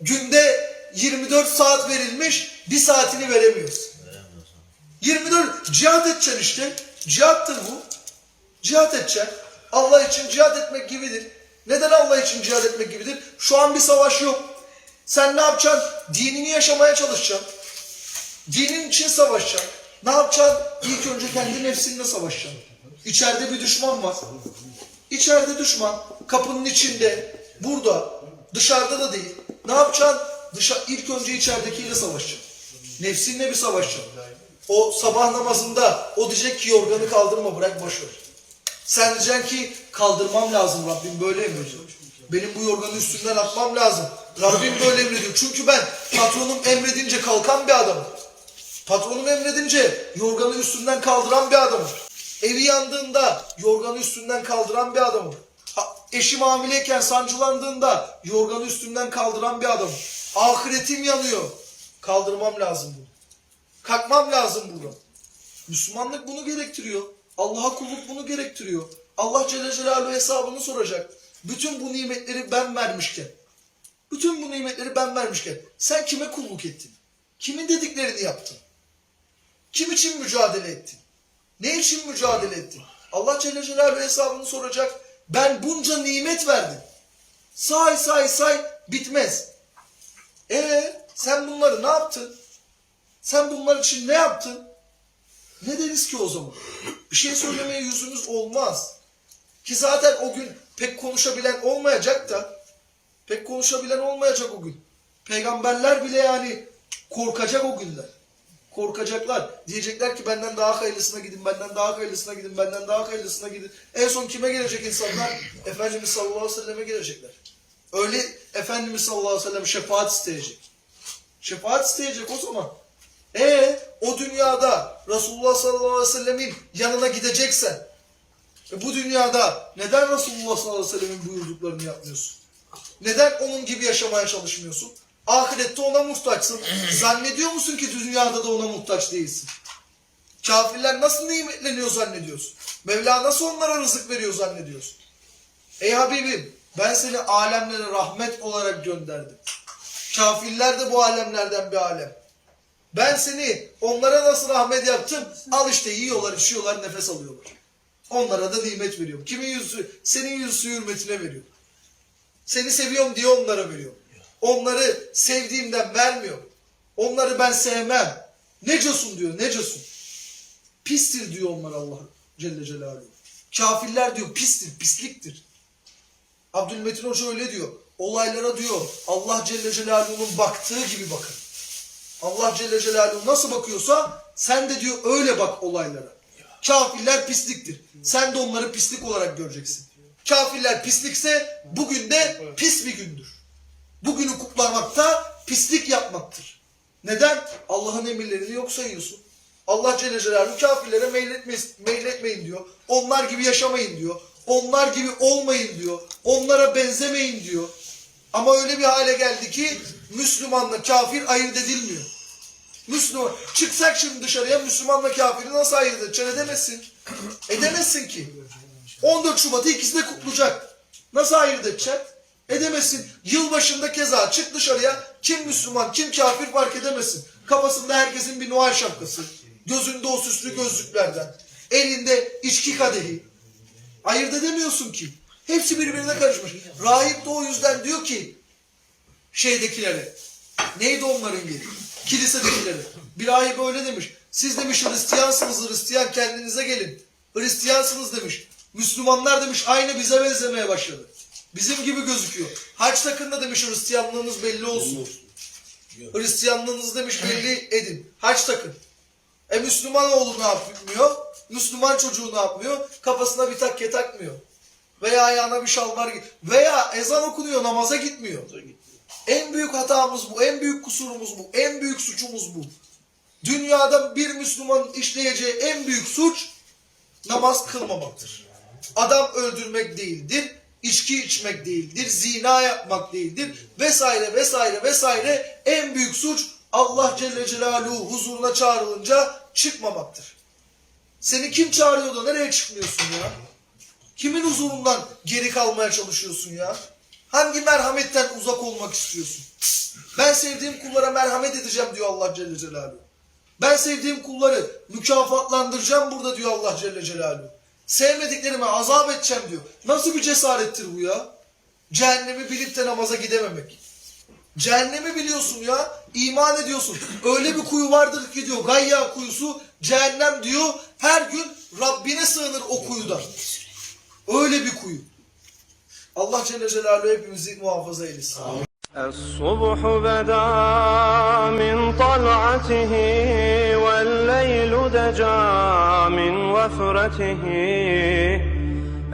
Günde 24 saat verilmiş, bir saatini veremiyorsun. 24 cihat edeceksin işte. Cihattır bu. Cihat edeceksin. Allah için cihat etmek gibidir. Neden Allah için cihat etmek gibidir? Şu an bir savaş yok. Sen ne yapacaksın? Dinini yaşamaya çalışacaksın. Dinin için savaşacaksın. Ne yapacaksın? İlk önce kendi nefsinle savaşacaksın. İçeride bir düşman var. İçeride düşman. Kapının içinde. Burada. Dışarıda da değil. Ne yapacaksın? Dışa, ilk önce içeridekiyle savaşacaksın. Nefsinle bir savaşacaksın. O sabah namazında o diyecek ki yorganı kaldırma bırak boş. Sen diyeceksin ki kaldırmam lazım Rabbim böyle emrediyor. Benim bu yorganı üstünden atmam lazım. Rabbim böyle emrediyor. Çünkü ben patronum emredince kalkan bir adamım. Patronum emredince yorganı üstünden kaldıran bir adamım. Evi yandığında yorganı üstünden kaldıran bir adamım. Eşim hamileyken sancılandığında yorganı üstünden kaldıran bir adamım. Ahiretim yanıyor. Kaldırmam lazım bunu. Kalkmam lazım buradan. Müslümanlık bunu gerektiriyor. Allah'a kulluk bunu gerektiriyor. Allah Celle Celaluhu hesabını soracak. Bütün bu nimetleri ben vermişken, bütün bu nimetleri ben vermişken sen kime kulluk ettin? Kimin dediklerini yaptın? Kim için mücadele ettin? Ne için mücadele ettin? Allah Celle Celaluhu hesabını soracak. Ben bunca nimet verdim. Say say say bitmez. E sen bunları ne yaptın? Sen bunlar için ne yaptın? Ne deriz ki o zaman? Bir şey söylemeye yüzümüz olmaz. Ki zaten o gün pek konuşabilen olmayacak da pek konuşabilen olmayacak o gün. Peygamberler bile yani korkacak o günler. Korkacaklar. Diyecekler ki benden daha hayırlısına gidin, benden daha hayırlısına gidin, benden daha hayırlısına gidin. En son kime gelecek insanlar? Efendimiz sallallahu aleyhi ve selleme gelecekler. Öyle Efendimiz sallallahu aleyhi ve sellem şefaat isteyecek. Şefaat isteyecek o zaman. E o dünyada Resulullah sallallahu aleyhi ve sellemin yanına gideceksen e, bu dünyada neden Resulullah sallallahu aleyhi ve sellemin buyurduklarını yapmıyorsun? Neden onun gibi yaşamaya çalışmıyorsun? Ahirette ona muhtaçsın. Zannediyor musun ki dünyada da ona muhtaç değilsin? Kafirler nasıl nimetleniyor zannediyorsun? Mevla nasıl onlara rızık veriyor zannediyorsun? Ey Habibim ben seni alemlere rahmet olarak gönderdim. Kafirler de bu alemlerden bir alem. Ben seni onlara nasıl rahmet yaptım? Al işte yiyorlar, içiyorlar, nefes alıyorlar. Onlara da nimet veriyorum. Kimin yüzü? Senin yüzü hürmetine veriyorum. Seni seviyorum diye onlara veriyorum. Onları sevdiğimden vermiyorum. Onları ben sevmem. Necosun diyor, necosun. Pistir diyor onlar Allah Celle Celaluhu. Kafirler diyor pistir, pisliktir. Abdülmetin Hoca öyle diyor. Olaylara diyor Allah Celle Celaluhu'nun baktığı gibi bakın. Allah Celle Celaluhu nasıl bakıyorsa sen de diyor öyle bak olaylara. Kafirler pisliktir. Sen de onları pislik olarak göreceksin. Kafirler pislikse bugün de pis bir gündür. Bugünü kutlamakta pislik yapmaktır. Neden? Allah'ın emirlerini yok sayıyorsun. Allah Celle Celaluhu kafirlere meyletmeyin, diyor. Onlar gibi yaşamayın diyor. Onlar gibi olmayın diyor. Onlara benzemeyin diyor. Ama öyle bir hale geldi ki Müslümanla kafir ayırt edilmiyor. Müslüman. Çıksak şimdi dışarıya Müslümanla kafiri nasıl ayırt edeceksin? Edemezsin. Edemezsin ki. 14 Şubat'ı ikisi de kutlayacak. Nasıl ayırt edeceksin? Edemezsin. Yılbaşında keza çık dışarıya kim Müslüman kim kafir fark edemezsin. Kafasında herkesin bir Noel şapkası. Gözünde o süslü gözlüklerden. Elinde içki kadehi. Ayırt edemiyorsun ki. Hepsi birbirine karışmış. Rahip de o yüzden diyor ki şeydekilere. Neydi onların yeri? Kilisedekilere. Bir rahip öyle demiş. Siz demiş Hristiyansınız Hristiyan kendinize gelin. Hristiyansınız demiş. Müslümanlar demiş aynı bize benzemeye başladı. Bizim gibi gözüküyor. Haç takın da demiş Hristiyanlığınız belli olsun. Hristiyanlığınızı demiş belli edin. Haç takın. E Müslüman oğlu ne yapmıyor? Müslüman çocuğu ne yapmıyor? Kafasına bir takke takmıyor. Veya ayağına bir şalvar Veya ezan okunuyor namaza gitmiyor. En büyük hatamız bu, en büyük kusurumuz bu, en büyük suçumuz bu. Dünyada bir Müslümanın işleyeceği en büyük suç namaz kılmamaktır. Adam öldürmek değildir, içki içmek değildir, zina yapmak değildir vesaire vesaire vesaire en büyük suç Allah Celle Celaluhu huzuruna çağrılınca çıkmamaktır. Seni kim çağırıyor da nereye çıkmıyorsun ya? Kimin huzurundan geri kalmaya çalışıyorsun ya? Hangi merhametten uzak olmak istiyorsun? Ben sevdiğim kullara merhamet edeceğim diyor Allah Celle Celaluhu. Ben sevdiğim kulları mükafatlandıracağım burada diyor Allah Celle Celaluhu. Sevmediklerime azap edeceğim diyor. Nasıl bir cesarettir bu ya? Cehennemi bilip de namaza gidememek. Cehennemi biliyorsun ya. iman ediyorsun. Öyle bir kuyu vardır ki diyor. Gayya kuyusu cehennem diyor. Her gün Rabbine sığınır o kuyuda. Öyle bir kuyu. Allah Celle Celaluhu hepimizi muhafaza eylesin. الصبح بدا من طلعته والليل دجا من وفرته.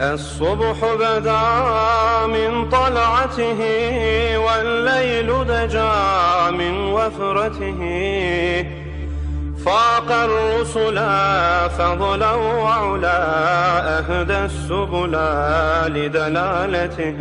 الصبح بدا من طلعته والليل دجا من وفرته. فاق الرسل فضلا وعلا أهدى السبلا لدلالته.